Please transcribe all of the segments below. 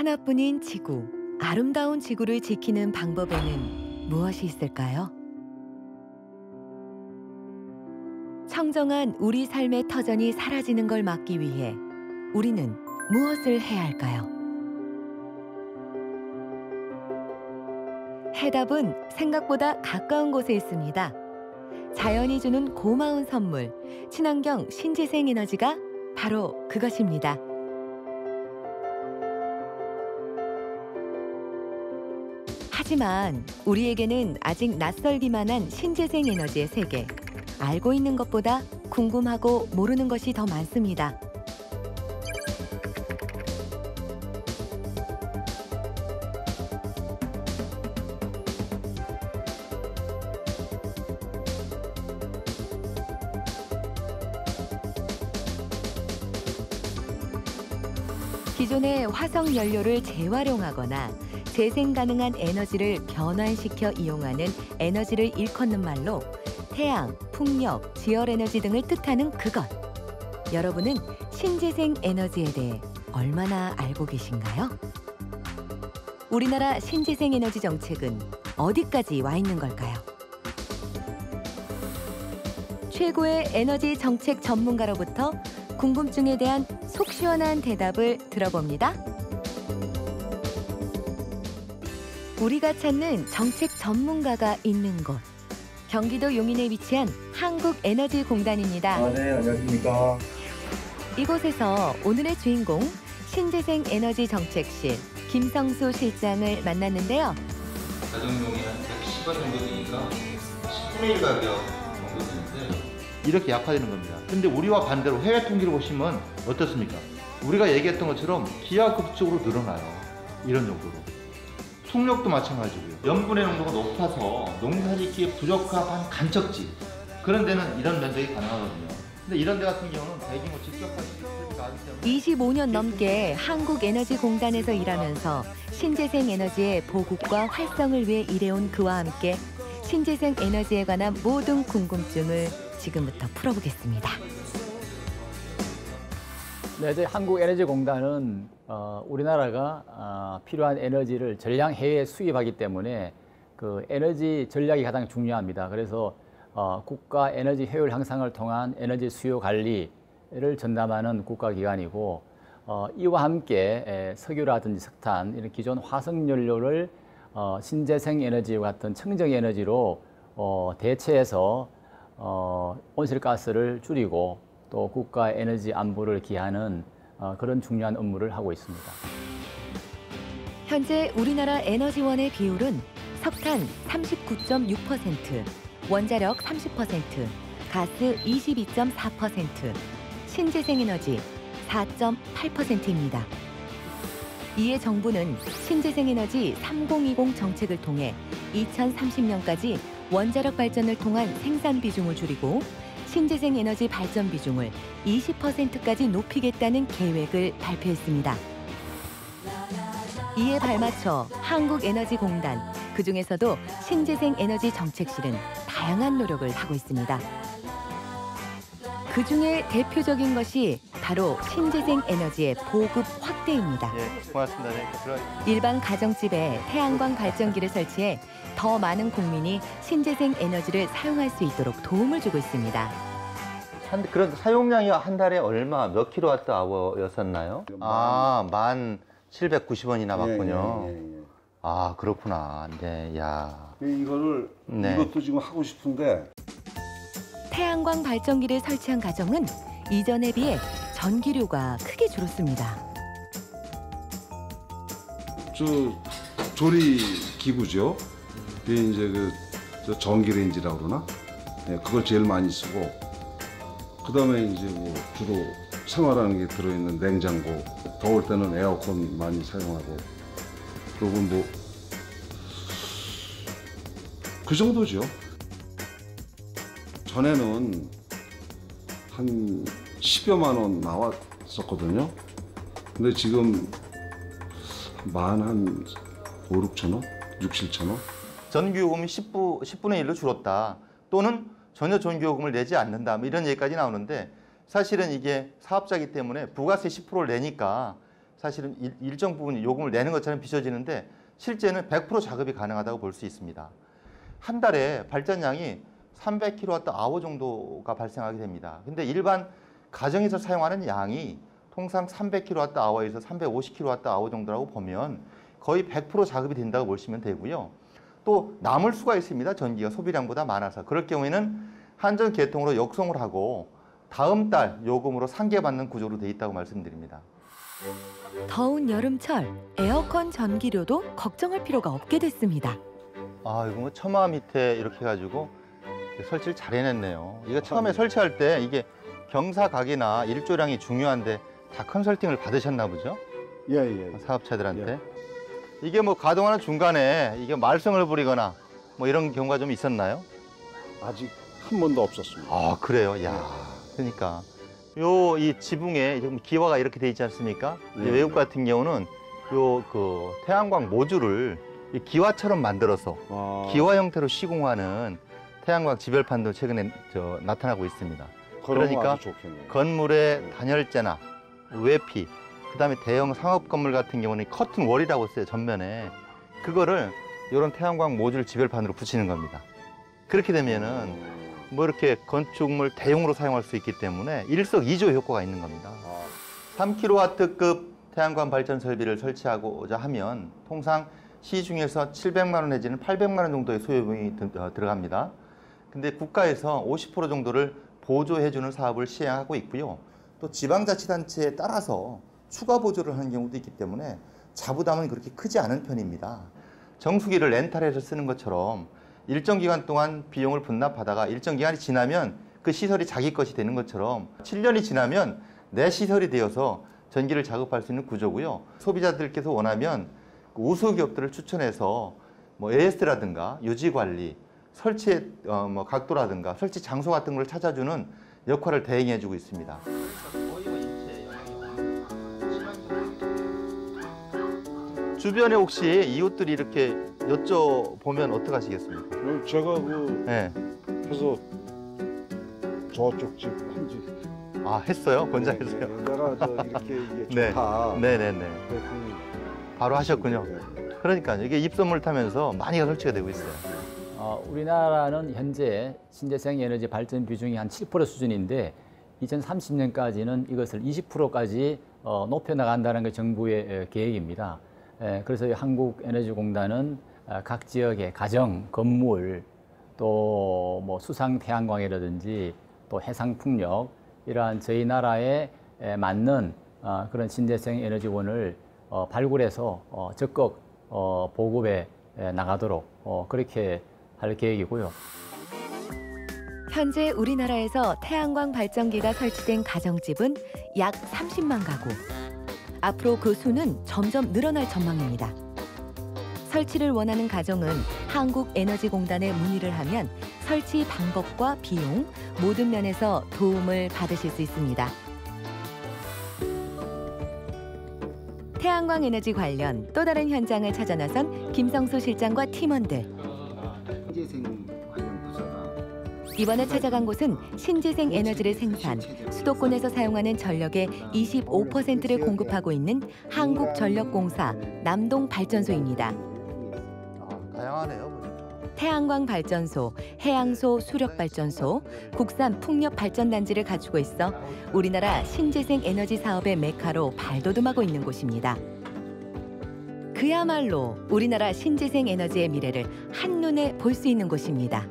하나뿐인 지구, 아름다운 지구를 지키는 방법에는 무엇이 있을까요? 청정한 우리 삶의 터전이 사라지는 걸 막기 위해 우리는 무엇을 해야 할까요? 해답은 생각보다 가까운 곳에 있습니다. 자연이 주는 고마운 선물, 친환경 신재생 에너지가 바로 그것입니다. 하지만 우리에게는 아직 낯설기만 한 신재생 에너지의 세계. 알고 있는 것보다 궁금하고 모르는 것이 더 많습니다. 기존의 화석 연료를 재활용하거나 재생 가능한 에너지를 변환시켜 이용하는 에너지를 일컫는 말로 태양, 풍력, 지열 에너지 등을 뜻하는 그것. 여러분은 신재생 에너지에 대해 얼마나 알고 계신가요? 우리나라 신재생 에너지 정책은 어디까지 와 있는 걸까요? 최고의 에너지 정책 전문가로부터 궁금증에 대한 속 시원한 대답을 들어봅니다. 우리가 찾는 정책 전문가가 있는 곳. 경기도 용인에 위치한 한국에너지공단입니다. 아, 네, 안녕하십니까. 이곳에서 오늘의 주인공 신재생 에너지 정책실 김성수 실장을 만났는데요. 가정용이 한 110원 정도 되니까 10분의 1 가격 정도 되는데 이렇게 약화되는 겁니다. 근데 우리와 반대로 해외 통계를 보시면 어떻습니까? 우리가 얘기했던 것처럼 기하급수적으로 늘어나요. 이런 정도로. 속력도 마찬가지고요. 염분의 농도가 높아서 농사짓기에 부적합한 간척지 그런 데는 이런 면적이 가능하거든요. 근데 이런 데 같은 경우는 시설비가 아기 때문에 25년 넘게 한국에너지공단에서 일하면서 신재생 에너지의 보급과 활성을 위해 일해온 그와 함께 신재생 에너지에 관한 모든 궁금증을 지금부터 풀어보겠습니다. 네, 저희 한국에너지공단은 어, 우리나라가 어, 필요한 에너지를 전량 해외 수입하기 때문에 그 에너지 전략이 가장 중요합니다. 그래서 어, 국가 에너지 효율 향상을 통한 에너지 수요 관리를 전담하는 국가기관이고 어, 이와 함께 에, 석유라든지 석탄 이런 기존 화석 연료를 어, 신재생 에너지와 같은 청정 에너지로 어, 대체해서 어, 온실가스를 줄이고 또 국가 에너지 안보를 기하는 어, 그런 중요한 업무를 하고 있습니다. 현재 우리나라 에너지원의 비율은 석탄 39.6%, 원자력 30%, 가스 22.4%, 신재생에너지 4.8%입니다. 이에 정부는 신재생에너지 3020 정책을 통해 2030년까지 원자력 발전을 통한 생산 비중을 줄이고 신재생 에너지 발전 비중을 20%까지 높이겠다는 계획을 발표했습니다. 이에 발맞춰 한국에너지공단, 그중에서도 신재생 에너지 정책실은 다양한 노력을 하고 있습니다. 그중에 대표적인 것이 바로 신재생 에너지의 보급 확대입니다. 네, 고맙습니다. 네, 일반 가정집에 태양광 발전기를 설치해 더 많은 국민이 신재생 에너지를 사용할 수 있도록 도움을 주고 있습니다. 한, 그런 사용량이 한 달에 얼마, 몇 킬로와트 아워였었나요? 아, 만 790원이나 받군요. 예, 예, 예, 아, 그렇구나. 네, 야. 예. 이거를 네. 이것도 지금 하고 싶은데 태양광 발전기를 설치한 가정은 이전에 비해 전기료가 크게 줄었습니다. 저 조리 기구죠. 그게 이제 그저 전기레인지라고 그러나? 네, 그걸 제일 많이 쓰고 그다음에 이제 뭐 주로 생활하는 게 들어있는 냉장고, 더울 때는 에어컨 많이 사용하고 그리고 뭐 그 정도죠. 전에는 한 10여만 원 나왔었거든요. 근데 지금 만한 5, 6천 원? 6, 7천 원? 전기요금이 10부, 10분의 1로 줄었다. 또는 전혀 전기요금을 내지 않는다. 뭐 이런 얘기까지 나오는데 사실은 이게 사업자이기 때문에 부가세 10%를 내니까 사실은 일, 일정 부분 요금을 내는 것처럼 비춰지는데 실제는 100% 작업이 가능하다고 볼 수 있습니다. 한 달에 발전량이 300kWh 정도가 발생하게 됩니다. 근데 일반 가정에서 사용하는 양이 통상 300kWh에서 350kWh 정도라고 보면 거의 100% 작업이 된다고 보시면 되고요. 또 남을 수가 있습니다. 전기가 소비량보다 많아서. 그럴 경우에는 한전 계통으로 역송을 하고 다음 달 요금으로 상계받는 구조로 돼 있다고 말씀드립니다. 더운 여름철 에어컨 전기료도 걱정할 필요가 없게 됐습니다. 아, 이거 뭐 처마 밑에 이렇게 해가지고 설치를 잘 해냈네요. 이거 처음에. 설치할 때 이게 경사각이나 일조량이 중요한데 다 컨설팅을 받으셨나 보죠? 예, 예. 사업자들한테. 이게 뭐 가동하는 중간에 이게 말썽을 부리거나 뭐 이런 경우가 좀 있었나요? 아직 한 번도 없었습니다. 아, 그래요? 야 그러니까. 요 이 지붕에 지금 기와가 이렇게 돼 있지 않습니까? 이 네. 외국 같은 경우는 요 그 태양광 모듈을 이 기와처럼 만들어서 아, 기와 형태로 시공하는 태양광 지별판도 최근에 저 나타나고 있습니다. 그러니까. 건물의 단열재나 외피, 그다음에 대형 상업 건물 같은 경우는 커튼 월이라고 써요 전면에 그거를 이런 태양광 모듈 지별판으로 붙이는 겁니다. 그렇게 되면은 뭐 이렇게 건축물 대용으로 사용할 수 있기 때문에 일석이조 효과가 있는 겁니다. 아, 3kW급 태양광 발전 설비를 설치하고자 하면 통상 시중에서 700만 원 내지는 800만 원 정도의 소요비용이 드- 어, 들어갑니다. 근데 국가에서 50% 정도를 보조해주는 사업을 시행하고 있고요. 또 지방자치단체에 따라서 추가 보조를 하는 경우도 있기 때문에 자부담은 그렇게 크지 않은 편입니다. 정수기를 렌탈해서 쓰는 것처럼 일정 기간 동안 비용을 분납하다가 일정 기간이 지나면 그 시설이 자기 것이 되는 것처럼 7년이 지나면 내 시설이 되어서 전기를 작업할 수 있는 구조고요. 소비자들께서 원하면 그 우수 기업들을 추천해서 뭐 AS라든가 유지 관리, 설치 어, 뭐 각도라든가 설치 장소 같은 걸 찾아주는 역할을 대행해주고 있습니다. 주변에 혹시 이웃들이 이렇게 여쭤보면 어떡 하시겠습니까? 그럼 제가 그 네. 해서 저쪽 집 한집 아 했어요? 권장했어요? 내가 저 이렇게 이게 네. 좋다. 네네네. 그랬더니 바로 하셨군요. 네. 그러니까요. 이게 입소문을 타면서 많이가 설치가 되고 있어요. 어, 우리나라는 현재 신재생 에너지 발전 비중이 한 7% 수준인데 2030년까지는 이것을 20%까지 어, 높여 나간다는 게 정부의 에, 계획입니다. 에, 그래서 이 한국에너지공단은 아, 각 지역의 가정, 건물, 또 뭐 수상 태양광이라든지 또 해상 풍력 이러한 저희 나라에 에, 맞는 아, 그런 신재생 에너지원을 어, 발굴해서 어, 적극 어, 보급에 에, 나가도록 어, 그렇게 할 계획이고요. 현재 우리나라에서 태양광 발전기가 설치된 가정집은 약 30만 가구. 앞으로 그 수는 점점 늘어날 전망입니다. 설치를 원하는 가정은 한국에너지공단에 문의를 하면 설치 방법과 비용 모든 면에서 도움을 받으실 수 있습니다. 태양광 에너지 관련 또 다른 현장을 찾아 나선 김성수 실장과 팀원들. 이번에 찾아간 곳은 신재생 에너지를 생산, 수도권에서 사용하는 전력의 25%를 공급하고 있는 한국전력공사 남동 발전소입니다. 아, 다양하네요. 태양광 발전소, 해양소 수력 발전소, 국산 풍력 발전 단지를 갖추고 있어 우리나라 신재생 에너지 사업의 메카로 발돋움하고 있는 곳입니다. 그야말로 우리나라 신재생 에너지의 미래를 한눈에 볼 수 있는 곳입니다.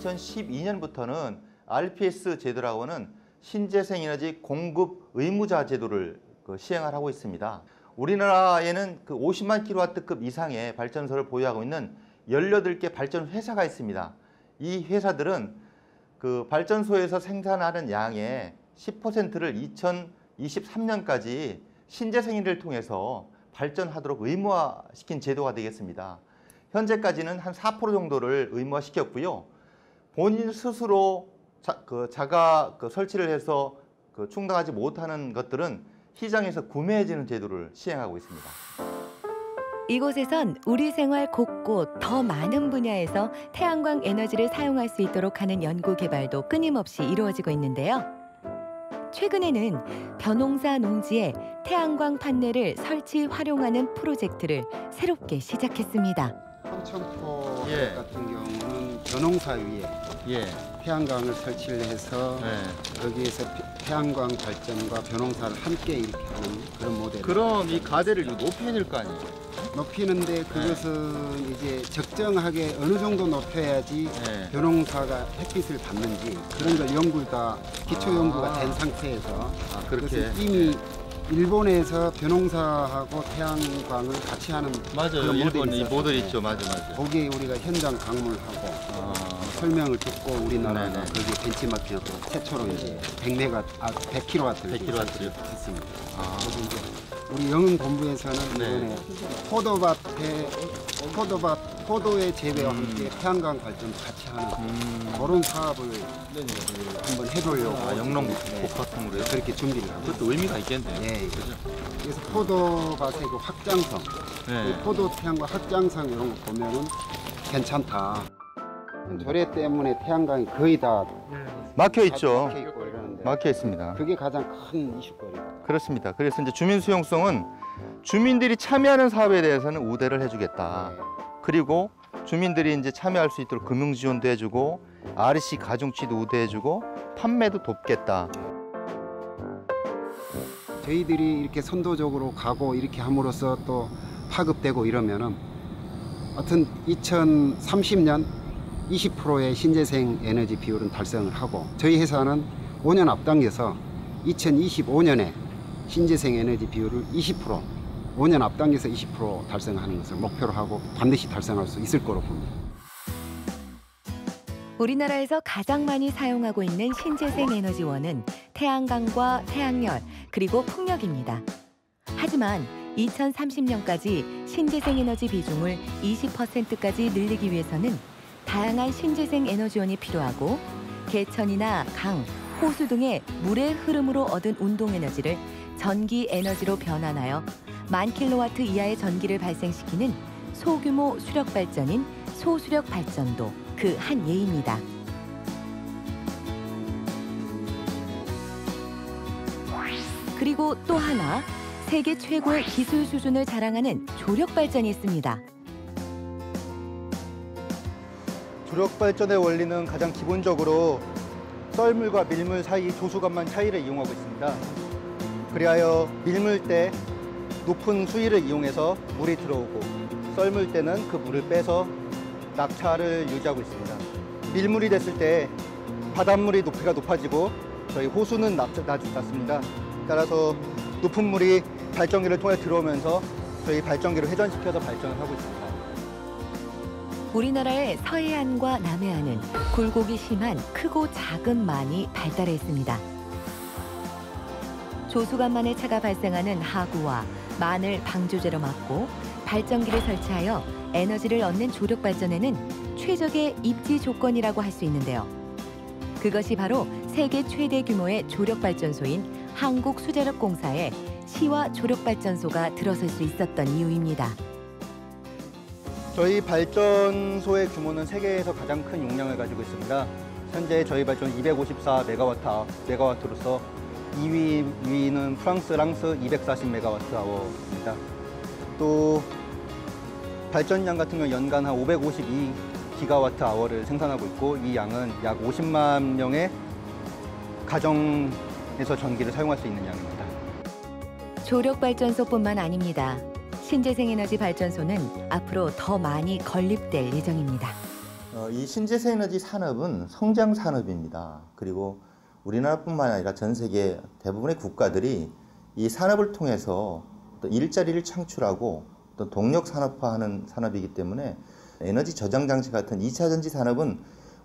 2012년부터는 RPS 제도라고는 신재생에너지 공급 의무자 제도를 그 시행을 하고 있습니다. 우리나라에는 그 50만 킬로와트급 이상의 발전소를 보유하고 있는 18개 발전 회사가 있습니다. 이 회사들은 그 발전소에서 생산하는 양의 10%를 2023년까지 신재생에너지를 통해서 발전하도록 의무화시킨 제도가 되겠습니다. 현재까지는 한 4% 정도를 의무화시켰고요. 본인 스스로 자, 그 자가 그 설치를 해서 그 충당하지 못하는 것들은 시장에서 구매해지는 제도를 시행하고 있습니다. 이곳에선 우리 생활 곳곳 더 많은 분야에서 태양광 에너지를 사용할 수 있도록 하는 연구 개발도 끊임없이 이루어지고 있는데요. 최근에는 벼농사 농지에 태양광 판넬을 설치 활용하는 프로젝트를 새롭게 시작했습니다. 삼천포 예. 같은 경우는 벼농사 위에 예. 태양광을 설치를 해서 네. 거기에서 피- 태양광 발전과 벼농사를 함께 이렇게 하는 그런 모델. 그럼 이 가대를 높여야 될 거 아니에요? 높이는데 그것은 이제 적정하게 어느 정도 높여야지 네. 벼농사가 햇빛을 받는지 그런 걸 연구 다 기초 연구가 아. 된 상태에서 아, 그렇게. 이미 일본에서 벼농사하고 태양광을 같이 하는 맞아요. 그런 일본 모델이. 모델 있죠. 맞아, 맞아. 거기에 우리가 현장 방문하고 아, 설명을 듣고 우리나라가 네네. 거기에 벤치마킹하고 최초로 이제 100메가 아 100kW를 100kW 요? 했습니다. 아. 이제 우리 영흥 본부에서는 네. 이번에 포도밭에 포도밭 포도의 재배와 음. 함께 태양광 발전 같이 하는 음. 그런 사업을 한번 해보려고 아, 영농 복합통으로요? 그렇게 준비를 하고 그것도 의미가 있겠네요. 예, 예. 그죠? 그래서 포도밭의 그 확장성, 네. 이 포도 태양광 확장성 이런 거 보면은 괜찮다. 조례 때문에 태양광이 거의 다 막혀 막혀 있고 이러는데 막혀 있습니다. 그게 가장 큰 이슈거리고. 그렇습니다. 그래서 이제 주민 수용성은 주민들이 참여하는 사업에 대해서는 우대를 해주겠다. 그리고 주민들이 이제 참여할 수 있도록 금융 지원도 해주고 RC 가중치도 우대해주고 판매도 돕겠다. 저희들이 이렇게 선도적으로 가고 이렇게 함으로써 또 파급되고 이러면은 하여튼 2030년 20%의 신재생 에너지 비율은 달성을 하고 저희 회사는 5년 앞당겨서 2025년에 신재생 에너지 비율을 20% 5년 앞당겨서 20% 달성하는 것을 목표로 하고 반드시 달성할 수 있을 거로 봅니다. 우리나라에서 가장 많이 사용하고 있는 신재생 에너지원은 태양광과 태양열 그리고 풍력입니다. 하지만 2030년까지 신재생 에너지 비중을 20%까지 늘리기 위해서는 다양한 신재생 에너지원이 필요하고 개천이나 강, 호수 등의 물의 흐름으로 얻은 운동 에너지를 전기 에너지로 변환하여 만 킬로와트 이하의 전기를 발생시키는 소규모 수력 발전인 소수력 발전도 그 한 예입니다. 그리고 또 하나 세계 최고의 기술 수준을 자랑하는 조력 발전이 있습니다. 조력 발전의 원리는 가장 기본적으로 썰물과 밀물 사이 조수관만 차이를 이용하고 있습니다. 그리하여 밀물 때 높은 수위를 이용해서 물이 들어오고 썰물 때는 그 물을 빼서 낙차를 유지하고 있습니다. 밀물이 됐을 때 바닷물이 높이가 높아지고 저희 호수는 낮습니다. 따라서 높은 물이 발전기를 통해 들어오면서 저희 발전기를 회전시켜서 발전을 하고 있습니다. 우리나라의 서해안과 남해안은 굴곡이 심한 크고 작은 만이 발달해 있습니다. 조수간만의 차가 발생하는 하구와 만을 방조제로 막고 발전기를 설치하여 에너지를 얻는 조력 발전에는 최적의 입지 조건이라고 할 수 있는데요. 그것이 바로 세계 최대 규모의 조력 발전소인 한국수자력공사에 시와 조력 발전소가 들어설 수 있었던 이유입니다. 저희 발전소의 규모는 세계에서 가장 큰 용량을 가지고 있습니다. 현재 저희 발전 254 메가와트 메가와트로서 2위 위는 프랑스 랑스 240 메가와트 아워입니다. 또 발전량 같은 경우 연간 한 552 기가와트 아워를 생산하고 있고 이 양은 약 50만 명의 가정에서 전기를 사용할 수 있는 양입니다. 조력 발전소뿐만 아닙니다. 신재생 에너지 발전소는 앞으로 더 많이 건립될 예정입니다. 어, 이 신재생 에너지 산업은 성장 산업입니다. 그리고 우리나라뿐만 아니라 전 세계 대부분의 국가들이 이 산업을 통해서 또 일자리를 창출하고 또 동력 산업화하는 산업이기 때문에 에너지 저장 장치 같은 2차 전지 산업은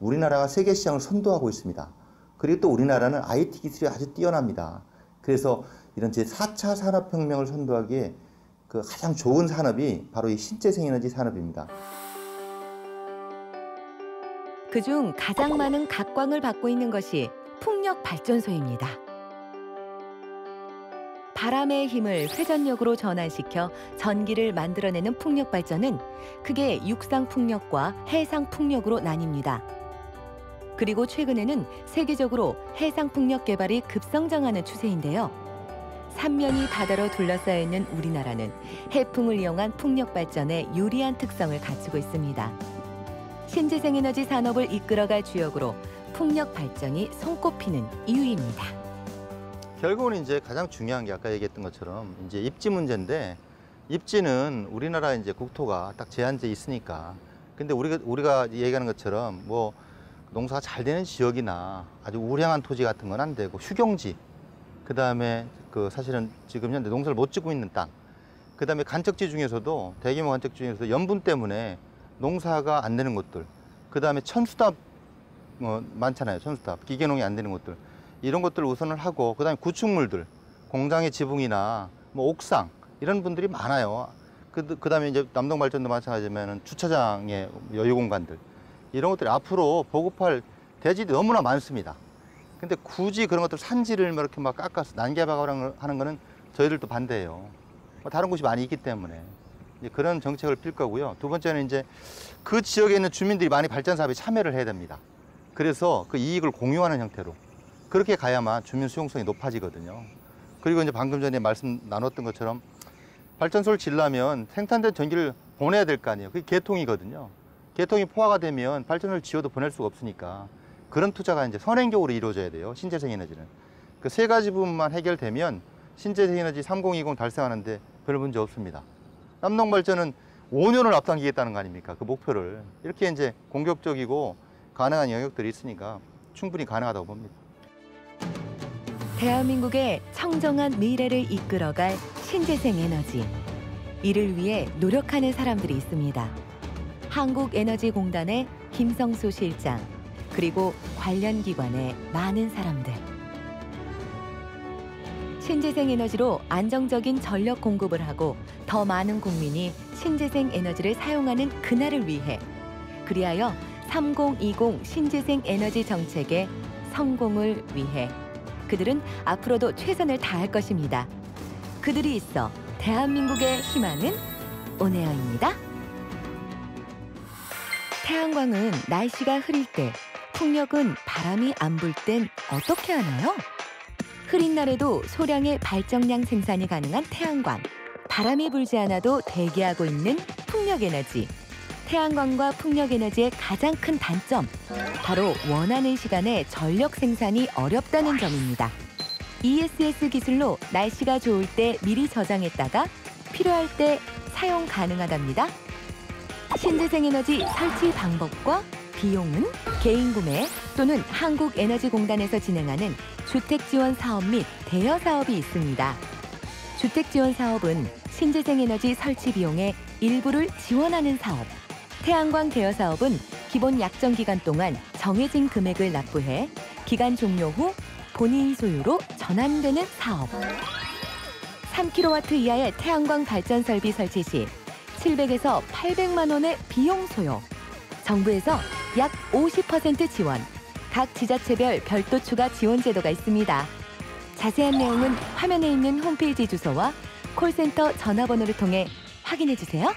우리나라가 세계 시장을 선도하고 있습니다. 그리고 또 우리나라는 IT 기술이 아주 뛰어납니다. 그래서 이런 제 4차 산업혁명을 선도하기에 그 가장 좋은 산업이 바로 이 신재생 에너지 산업입니다. 그중 가장 많은 각광을 받고 있는 것이 풍력 발전소입니다. 바람의 힘을 회전력으로 전환시켜 전기를 만들어내는 풍력 발전은 크게 육상 풍력과 해상 풍력으로 나뉩니다. 그리고 최근에는 세계적으로 해상 풍력 개발이 급성장하는 추세인데요. 삼면이 바다로 둘러싸여 있는 우리나라는 해풍을 이용한 풍력 발전에 유리한 특성을 갖추고 있습니다. 신재생 에너지 산업을 이끌어갈 주역으로 풍력 발전이 손꼽히는 이유입니다. 결국은 이제 가장 중요한 게 아까 얘기했던 것처럼 이제 입지 문제인데 입지는 우리나라 이제 국토가 딱 제한돼 있으니까 근데 우리가 우리가 얘기하는 것처럼 뭐 농사가 잘 되는 지역이나 아주 우량한 토지 같은 건 안 되고 휴경지 그 다음에 그 사실은 지금 현재 농사를 못 짓고 있는 땅. 그 다음에 간척지 중에서도 대규모 간척지 중에서도 염분 때문에 농사가 안 되는 곳들. 그 다음에 천수답 뭐 많잖아요 천수답. 기계농이 안 되는 곳들. 이런 것들을 우선을 하고 그 다음에 구축물들. 공장의 지붕이나 뭐 옥상. 이런 분들이 많아요. 그 그 다음에 이제 남동발전도 마찬가지지만 주차장의 여유 공간들. 이런 것들이 앞으로 보급할 대지들이 너무나 많습니다. 근데 굳이 그런 것들 산지를 뭐 이렇게 막 깎아서 난개발하는 하는 거는 저희들도 반대예요. 뭐 다른 곳이 많이 있기 때문에 그런 정책을 필 거고요. 두 번째는 이제 그 지역에 있는 주민들이 많이 발전 사업에 참여를 해야 됩니다. 그래서 그 이익을 공유하는 형태로 그렇게 가야만 주민 수용성이 높아지거든요. 그리고 이제 방금 전에 말씀 나눴던 것처럼 발전소를 지려면 생산된 전기를 보내야 될 거 아니에요. 그게 개통이거든요. 개통이 포화가 되면 발전소를 지어도 보낼 수가 없으니까 그런 투자가 이제 선행적으로 이루어져야 돼요. 신재생 에너지는. 그 세 가지 부분만 해결되면 신재생 에너지 3020 달성하는데 별 문제 없습니다. 남동 발전은 5년을 앞당기겠다는 거 아닙니까? 그 목표를. 이렇게 이제 공격적이고 가능한 영역들이 있으니까 충분히 가능하다고 봅니다. 대한민국의 청정한 미래를 이끌어갈 신재생 에너지. 이를 위해 노력하는 사람들이 있습니다. 한국에너지공단의 김성수 실장, 그리고 관련 기관의 많은 사람들. 신재생 에너지로 안정적인 전력 공급을 하고 더 많은 국민이 신재생 에너지를 사용하는 그날을 위해 그리하여 3020 신재생 에너지 정책의 성공을 위해 그들은 앞으로도 최선을 다할 것입니다. 그들이 있어 대한민국의 희망은 온에어입니다. 태양광은 날씨가 흐릴 때, 풍력은 바람이 안 불 땐 어떻게 하나요? 흐린 날에도 소량의 발정량 생산이 가능한 태양광. 바람이 불지 않아도 대기하고 있는 풍력 에너지. 태양광과 풍력 에너지의 가장 큰 단점, 바로 원하는 시간에 전력 생산이 어렵다는 점입니다. ESS 기술로 날씨가 좋을 때 미리 저장했다가 필요할 때 사용 가능하답니다. 신재생 에너지 설치 방법과 비용은 개인 구매 또는 한국에너지공단에서 진행하는 주택 지원 사업 및 대여 사업이 있습니다. 주택 지원 사업은 신재생 에너지 설치 비용의 일부를 지원하는 사업. 태양광 대여 사업은 기본 약정 기간 동안 정해진 금액을 납부해 기간 종료 후 본인 소유로 전환되는 사업. 3kW 이하의 태양광 발전 설비 설치 시 700에서 800만 원의 비용 소요. 정부에서 약 50% 지원. 각 지자체별 별도 추가 지원 제도가 있습니다. 자세한 내용은 화면에 있는 홈페이지 주소와 콜센터 전화번호를 통해 확인해 주세요.